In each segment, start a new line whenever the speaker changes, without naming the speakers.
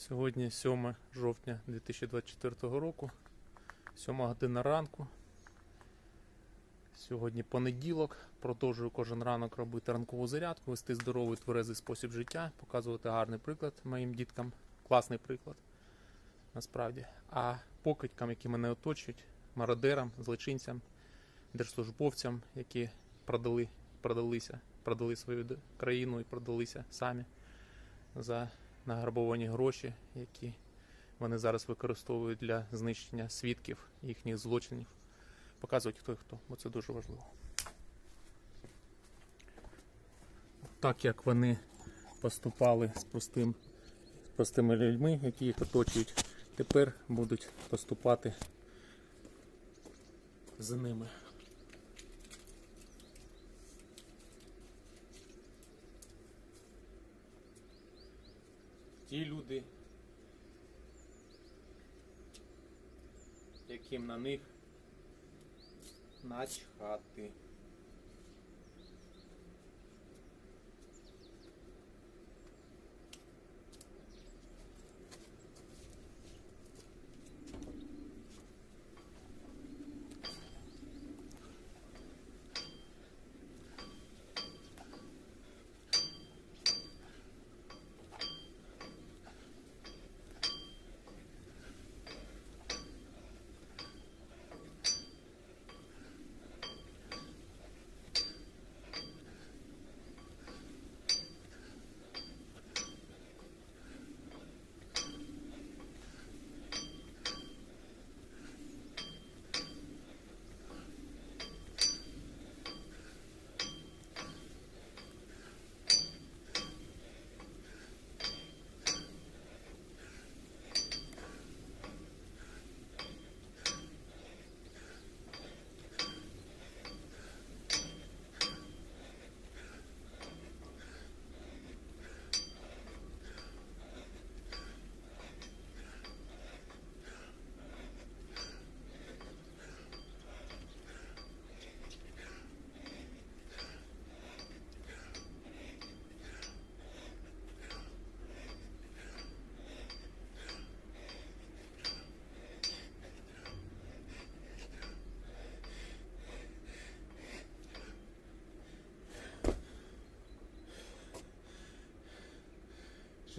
Сьогодні 7 жовтня 2024 року, 7 година ранку. Сьогодні понеділок. Продовжую кожен ранок робити ранкову зарядку, вести здоровий тверезий спосіб життя, показувати гарний приклад моїм діткам. Класний приклад. Насправді. А покидькам, які мене оточують, мародерам, злочинцям, держслужбовцям, які продали, продалися, продали свою країну і продалися самі за награбовані гроші, які вони зараз використовують для знищення свідків їхніх злочинів. Показують хто і хто, бо це дуже важливо. Так як вони поступали з простим, з простими людьми, які їх оточують, тепер будуть поступати з ними. Ті люди, яким на них начхати.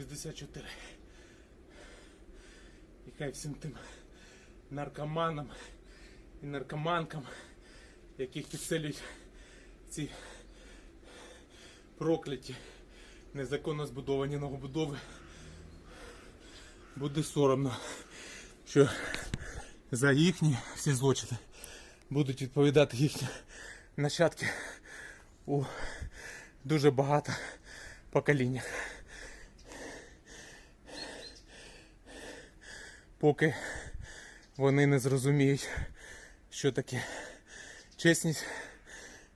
Шістдесят чотири. І хай всім тим наркоманам і наркоманкам, яких підселюють ці прокляті незаконно збудовані новобудови. Буде соромно, що за їхні всі злочини будуть відповідати їхні нащадки у дуже багато поколіннях. Поки вони не зрозуміють, що таке чесність,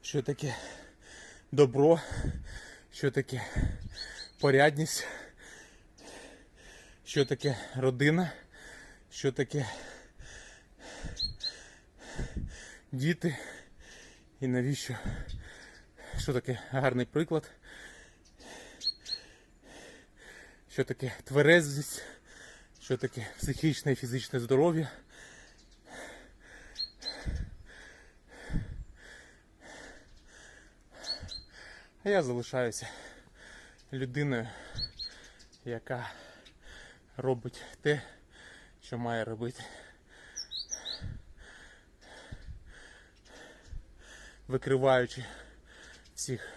що таке добро, що таке порядність, що таке родина, що таке діти і навіщо, що таке гарний приклад, що таке тверезість, що таке психічне і фізичне здоров'я. А я залишаюся людиною, яка робить те, що має робити. Викриваючи всіх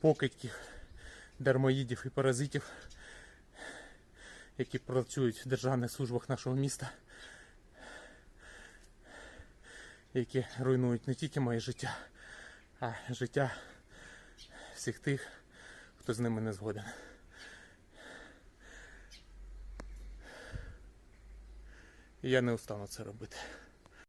покидьків, дармоїдів і паразитів, які працюють в державних службах нашого міста, які руйнують не тільки моє життя, а життя всіх тих, хто з ними не згоден. Я не устану це робити.